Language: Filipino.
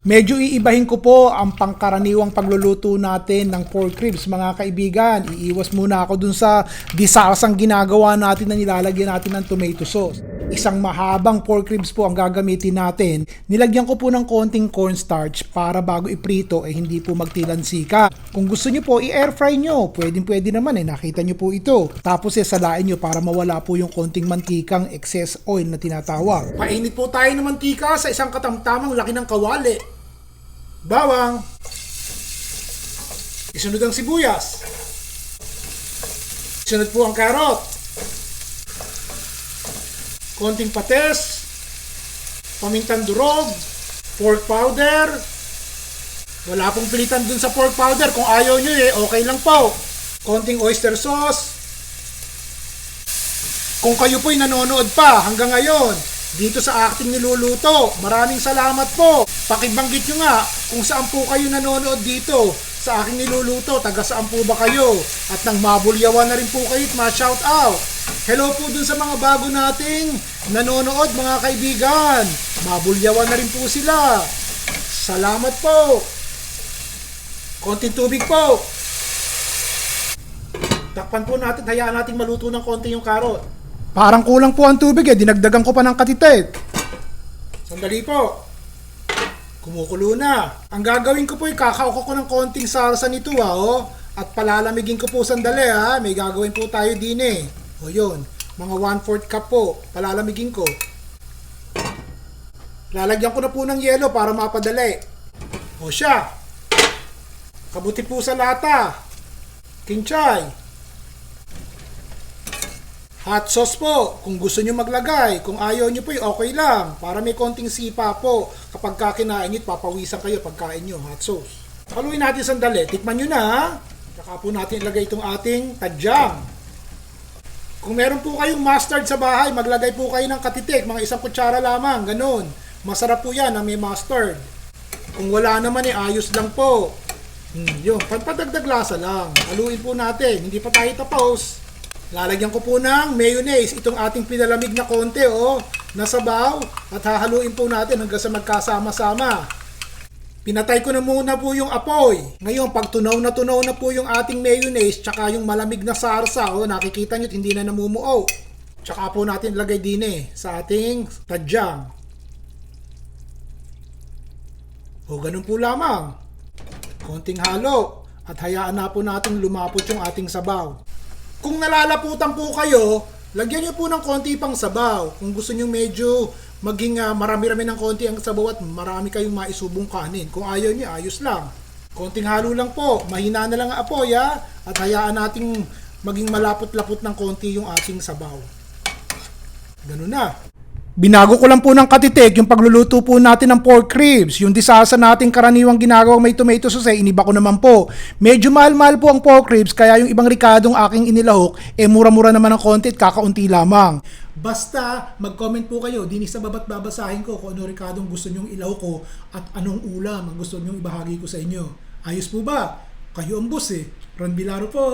Medyo iibahin ko po ang pangkaraniwang pagluluto natin ng pork ribs mga kaibigan. Iiwas muna ako dun sa disasang ginagawa natin na nilalagyan natin ng tomato sauce. Isang mahabang pork ribs po ang gagamitin natin. Nilagyan ko po ng konting cornstarch para bago iprito ay hindi po magtilansika. Kung gusto nyo po i-air fry nyo, pwedeng pwede naman eh, nakita nyo po ito. Tapos eh, salain nyo para mawala po yung konting mantikang excess oil na tinatawag. Painit po tayo ng mantika sa isang katamtamang laki ng kawali. Bawang. Isunod ang sibuyas. Isunod po ang carrot. Konting pates. Pamintang durog. Pork powder. Wala pong pilitan dun sa pork powder. Kung ayaw nyo eh, okay lang po. Konting oyster sauce. Kung kayo po'y nanonood pa hanggang ngayon, dito sa aking niluluto, maraming salamat po. Pakibanggit nyo nga kung saan po kayo nanonood dito sa aking niluluto, taga saan po ba kayo? At nang mabulyawan na rin po kayo at ma-shout out. Hello po dun sa mga bago nating nanonood mga kaibigan. Mabulyawan na rin po sila. Salamat po. Konting tubig po. Takpan po natin, hayaan natin maluto ng konti yung karot. Parang kulang po ang tubig eh, dinagdagan ko pa ng katitek. Sandali po. Kumukulo na. Ang gagawin ko po ay kakauko ko ng konting sarsa nito ha, oh. At palalamigin ko po sandali ha. May gagawin po tayo din eh. O yun, mga 1-4 cup po. Palalamigin ko. Lalagyan ko na po ng yelo para mapadali. O siya. Kabuti po sa lata. Kinchay. Hot sauce po, kung gusto nyo maglagay. Kung ayaw nyo po, okay lang. Para may konting sipa po. Kapag kakinain nyo, papawisan kayo pagkain nyo, hot sauce. Haluin natin sandali. Tikman nyo na? Saka po natin ilagay itong ating tadyang. Kung meron po kayong mustard sa bahay, maglagay po kayo ng katitik, mga isang kutsara lamang, ganun. Masarap po yan na may mustard. Kung wala naman eh, ayos lang po. Hmm, yun, pagpadagdag lasa lang. Haluin po natin, hindi pa tayo tapos. Lalagyan ko po ng mayonnaise, itong ating pinalamig na konti, oh, na sabaw, at hahaluin po natin hanggang sa magkasama-sama. Pinatay ko na muna po yung apoy. Ngayon, pag tunaw na tunaw na po yung ating mayonnaise, tsaka yung malamig na sarsa, oh, nakikita nyo, hindi na namumuo. Tsaka po natin lagay din eh, sa ating tadyang. O, ganun po lamang. Konting halo, at hayaan na po natin lumapot yung ating sabaw. Kung nalalaputan po kayo, lagyan nyo po ng konti pang sabaw. Kung gusto nyo medyo maging ah, marami-rami ng konti ang sabaw at marami kayong maisubong kanin. Kung ayaw nyo, ayos lang. Konting halo lang po. Mahina na lang ang apoy ha. At hayaan nating maging malapot-lapot ng konti yung ating sabaw. Ganun na. Binago ko lang po ng katitik yung pagluluto po natin ng pork ribs. Yung disasa nating karaniwang ginagawa may tomato sauce, eh, iniba ko naman po. Medyo mahal-mahal po ang pork ribs, kaya yung ibang rikadong aking inilahok, eh mura-mura naman ang konti at kakaunti lamang. Basta mag-comment po kayo, dinig sa babat babasahin ko kung ano rikadong gusto nyong ilahok ko at anong ulam ang gusto nyong ibahagi ko sa inyo. Ayos po ba? Kayo ang boss eh. Ron Bilaro po.